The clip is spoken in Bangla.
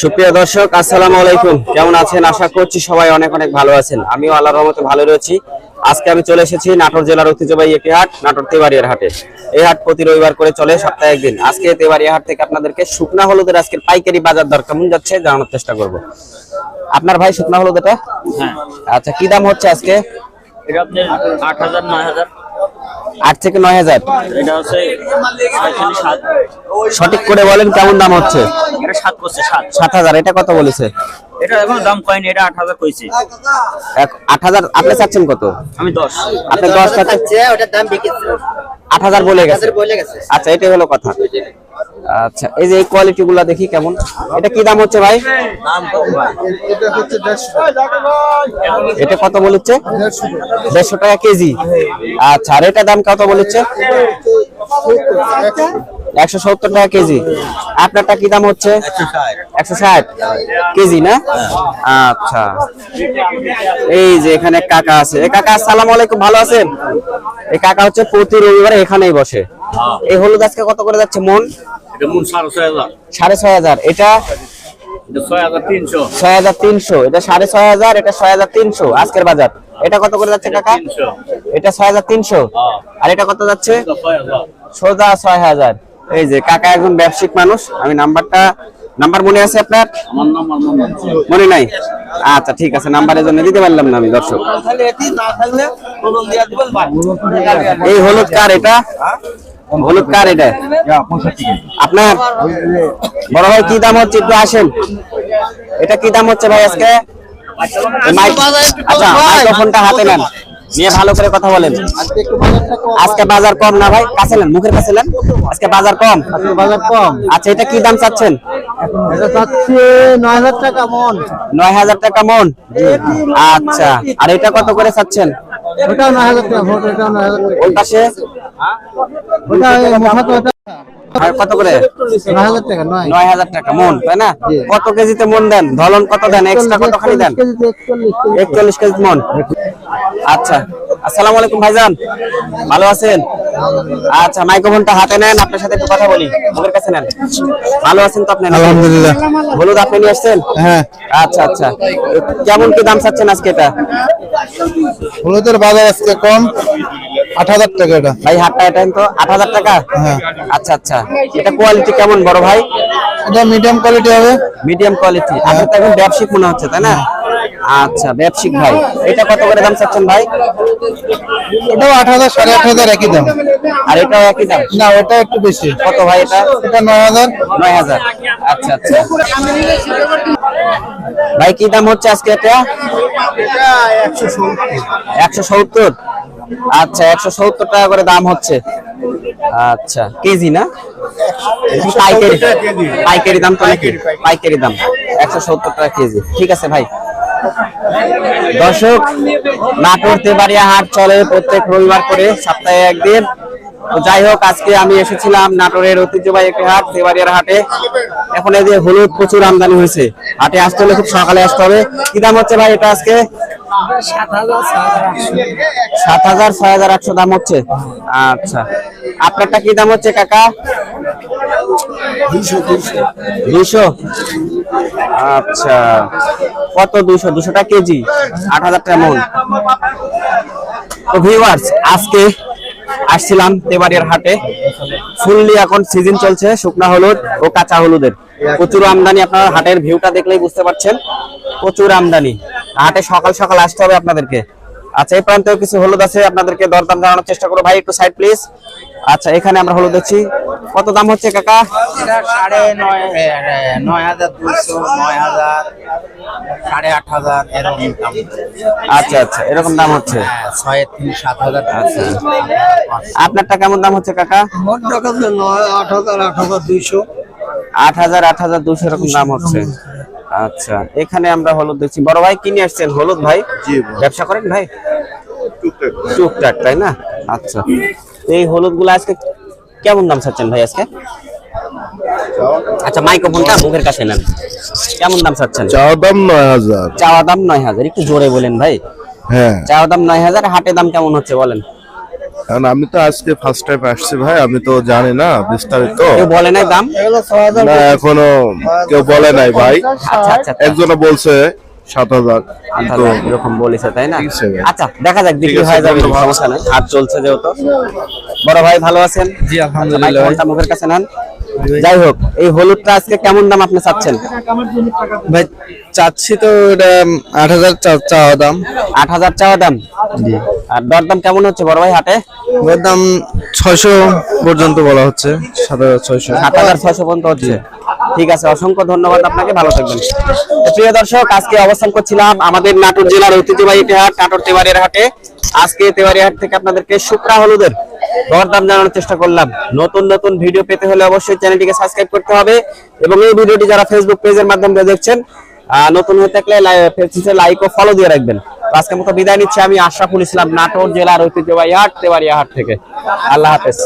সুপ্রিয় দর্শক আসসালামু আলাইকুম। কেমন আছেন? আশা করছি সবাই অনেক অনেক ভালো আছেন। আমিও আল্লাহর রহমতে ভালো রয়েছি। আজকে আমি চলে এসেছি নাটোর জেলার ঐতিহ্যবাহী একটি হাট নাটোর তেবাড়িয়ার হাটে। এই হাট প্রতি রবিবার করে চলে সপ্তাহে একদিন। আজকে তেবাড়িয়া হাট থেকে আপনাদেরকে শুকনা হলুদের আজকের পাইকারি বাজার দর কেমন যাচ্ছে জানানোর চেষ্টা করব। আপনার ভাই শুকনা হলুদ এটা? হ্যাঁ। আচ্ছা কি দাম হচ্ছে আজকে? এটা আপনার আট হাজার নয় হাজার। আট থেকে নয় হাজার। সঠিক করে বলেন কেমন দাম হচ্ছে? সাত হাজার এটা কত বলেছে? এটা এখন দাম কয়নি এটা আট হাজার কইছে। এক- আট হাজার আপনি চাচ্ছেন কত? আমি দশ। আপনি দশ চাচ্ছেন? ওটার দাম আট হাজার বলে গেছে। বলে গেছে। আচ্ছা এটাই হলো কথা। আচ্ছা এই যে এই কোয়ালিটি গুলা দেখি কেমন। এটা কি দাম হচ্ছে ভাই? এটা কত বলেছে দেড়শো টাকা। কেজি। আচ্ছা আর এটা দাম কত বলেছে একশো সত্তর টাকা কেজি। আপনারটা কি দাম হচ্ছে? একশো ষাট। কেজি না? আচ্ছা। এই যে এখানে কাকা আছে। এই কাকা আসসালামু আলাইকুম ভালো আছেন? এই কাকা হচ্ছে প্রতি রবিবারে এখানেই বসে। এই হলুদ আজকে কত করে যাচ্ছে মন? এটা মন সাড়ে ছয় হাজার। এটা? ছয় হাজার তিনশো। এটা সাড়ে ছয় হাজার এটা ছয় হাজার তিনশো। আজকের বাজার। এটা কত করে যাচ্ছে কাকা? এটা ছয় হাজার তিনশো। আর এটা কত যাচ্ছে? সোজা ছয় হাজার। এই যে কাকা একজন ব্যবসায়িক মানুষ আমি নাম্বারটা নাম্বার মনে আছে আপনার? মনে নাই? আচ্ছা ঠিক আছে নাম্বারের জন্য দিতে পারলাম না আমি দর্শক। এই হলুদ কার এটা? হলুদ কার এটা? আপনার? বড় ভাই কি দাম হচ্ছে? একটু আসেন। এটা কি দাম হচ্ছে ভাই আজকে? আচ্ছা মাইক্রোফোনটা হাতে নেন। নিয়ে ভালো করে কথা বলেন। আজকে বাজার কম না ভাই? কাছে নেন মুখের কাছে নেন। আজকে বাজার কম? বাজার কম। আচ্ছা এটা কি দাম চাচ্ছেন? নয় হাজার টাকা মন। নয় হাজার টাকা মন? আচ্ছা আর এটা কত করে চাচ্ছেন? ওই পাশে? কত করে? নয় হাজার টাকা মন তাই না? কত কেজিতে মন দেন? ধলন কত দেন? এক্সট্রা দেন? একচল্লিশ কেজি। মন। আচ্ছা আসসালামু আলাইকুম ভাইজান। ভালো আছেন? আচ্ছা মাইক্রোফোনটা হাতে নেন আপনার সাথে একটু কথা বলি। মুখের কাছে নেন। ভালো আছেন তো আপনি আলহামদুলিল্লাহ। হলুদ আপনি নিয়ে আসছেন? হ্যাঁ। আচ্ছা আচ্ছা। কেমন কি দাম চাচ্ছেন আজকে এটা? হলুদের বাজার আজকে কম আট হাজার টাকা এটা। ভাই হাটটা এটা তো আট হাজার টাকা? হ্যাঁ। আচ্ছা আচ্ছা। এটা কোয়ালিটি কেমন বড় ভাই? এটা মিডিয়াম কোয়ালিটি হবে। মিডিয়াম কোয়ালিটি আপনি তো এখন ব্যবসায়িক মনে হচ্ছে তাই না? আচ্ছা ব্যবসিক ভাই। এটা কত করে দাম চাচ্ছেন ভাই? এটাও আট হাজার সাড়ে আট হাজার একই দাম। আর এটাও একই দাম? না ওটা একটু বেশি। কত ভাই এটা? এটা নয় হাজার। নয় হাজার। আচ্ছা আচ্ছা। ভাই কি দাম হচ্ছে আজকে এটা? একশো সত্তর। আচ্ছা একশো সত্তর টাকা করে দাম হচ্ছে। আচ্ছা কেজি না? পাইকারি। পাইকারি দাম তো নাকি? পাইকারি দাম। একশো সত্তর টাকা কেজি। ঠিক আছে ভাই। দর্শক নাটোর তেবাড়িয়া হাট চলে প্রত্যেক রবিবার করে সপ্তাহে একদিন। যাই হোক আজকে আমি এসেছিলাম নাটোরের ঐতিহ্যবাহী একটি হাট তেবাড়িয়ার হাটে। এখন এই যে হলুদ প্রচুর আমদানি হয়েছে। হাটে আসতে হলে খুব সকালে আসতে হবে। কি দাম হচ্ছে ভাই এটা আজকে? সাত হাজার ছয় হাজার আটশো দাম হচ্ছে। আচ্ছা। আপনারটা কি দাম হচ্ছে কাকা? দুশো আচ্ছা। কত দুশো দুশো টাকা কেজি? আট হাজার টাকা আজকে আসছিলাম তেবাড়িয়ার হাটে। ফুললি এখন সিজন চলছে, শুকনা হলুদ ও কাঁচা হলুদের। প্রচুর আমদানি, আপনারা হাটের ভিউটা দেখলেই বুঝতে পারছেন। প্রচুর আমদানি। হাটে সকাল সকাল আসতে হবে আপনাদেরকে। আচ্ছা এই প্রান্তেও কিছু হলুদ আছে, আপনাদেরকে দরদাম জানানোর চেষ্টা করব। ভাই, একটু সাইড প্লিজ আচ্ছা এখানে আমরা হলুদ দেখছি। কত দাম হচ্ছে কাকা? সাড়ে নয় নয় হাজার দুশো নয় হাজার সাড়ে আট হাজার এরকম দাম আচ্ছা আচ্ছা এরকম দাম হচ্ছে? ছয় তিন সাত হাজার। আচ্ছা। আপনারটা কেমন দাম হচ্ছে কাকা? নয় আট হাজার আট হাজার দুইশো। আট হাজার আট হাজার দুশো এরকম দাম হচ্ছে। আচ্ছা এখানে আমরা হলুদ দেখছি। বড় ভাই কিনে আসছেন? হলুদ ভাই? ব্যবসা করেন ভাই? টুকটাক তাই না? আচ্ছা। এই হলুদগুলো আজকে কেমন দাম চাচ্ছেন ভাই আজকে? আচ্ছা মাইক্রোফোনটা মুখের কাছে নেন। কেমন দাম চাচ্ছেন চাওয়া দাম নয় হাজার। চাওয়া দাম নয় হাজার একটু জোরে বলেন ভাই। হ্যাঁ। চাওয়া দাম নয় হাজার হাটে দাম কেমন হচ্ছে বলেন। কারণ আমি তো আজকে ফার্স্ট টাইম আসছি ভাই আমি তো জানি না বিস্তারিত। কেউ বলে নাই দাম? এখনও কেউ বলে নাই ভাই। আচ্ছা আচ্ছা একজনে বলছে সাত হাজার। আচ্ছা, এরকম বলেছে তাই না? ঠিক আছে ভাই। আচ্ছা দেখা যাক বিক্রি হয়ে যাবে সমস্যা নেই হাট চলছে যেহেতু। বড় ভাই ভালো আছেন? জি আলহামদুলিল্লাহ মুখের কাছে নেন। যাই হোক এই হলুদটা আজকে কেমন দাম আপনি চাচ্ছেন? ভাই চাচ্ছি তো এটা আট হাজার চাওয়া দাম। আট হাজার চাওয়া দাম? আর দর দাম কেমন হচ্ছে বড় ভাই হাটে? ওর দাম ছয়শো পর্যন্ত বলা হচ্ছে সাত হাজার ছয়শো। সাত হাজার ছয়শো পর্যন্ত হচ্ছে। ঠিক আছে, অসংখ্য ধন্যবাদ আপনাকে, ভালো থাকবেন। প্রিয় দর্শক, আজকে অবস্থান করছিলাম আমাদের নাটোর জেলার ঐতিহ্যবাহী হাট নাটোর তেবাড়িয়ার হাটে। আজকে তেবাড়িয়া হাট থেকে আপনাদেরকে শুক্রা হলুদের দরদাম জানানোর চেষ্টা করলাম। নতুন নতুন ভিডিও পেতে হলে অবশ্যই চ্যানেলটিকে সাবস্ক্রাইব করতে হবে এবং এই ভিডিওটি যারা ফেসবুক পেজের মাধ্যমে দেখছেন নতুন হয়ে থাকলে ফেসবুকে লাইক ও ফলো দিয়ে রাখবেন। তো আজকের মতো বিদায় নিচ্ছি আমি, আশরাফুল ইসলাম, নাটোর জেলার ঐতিহ্যবাহী হাট তেবাড়িয়া হাট থেকে। আল্লাহ হাফেজ।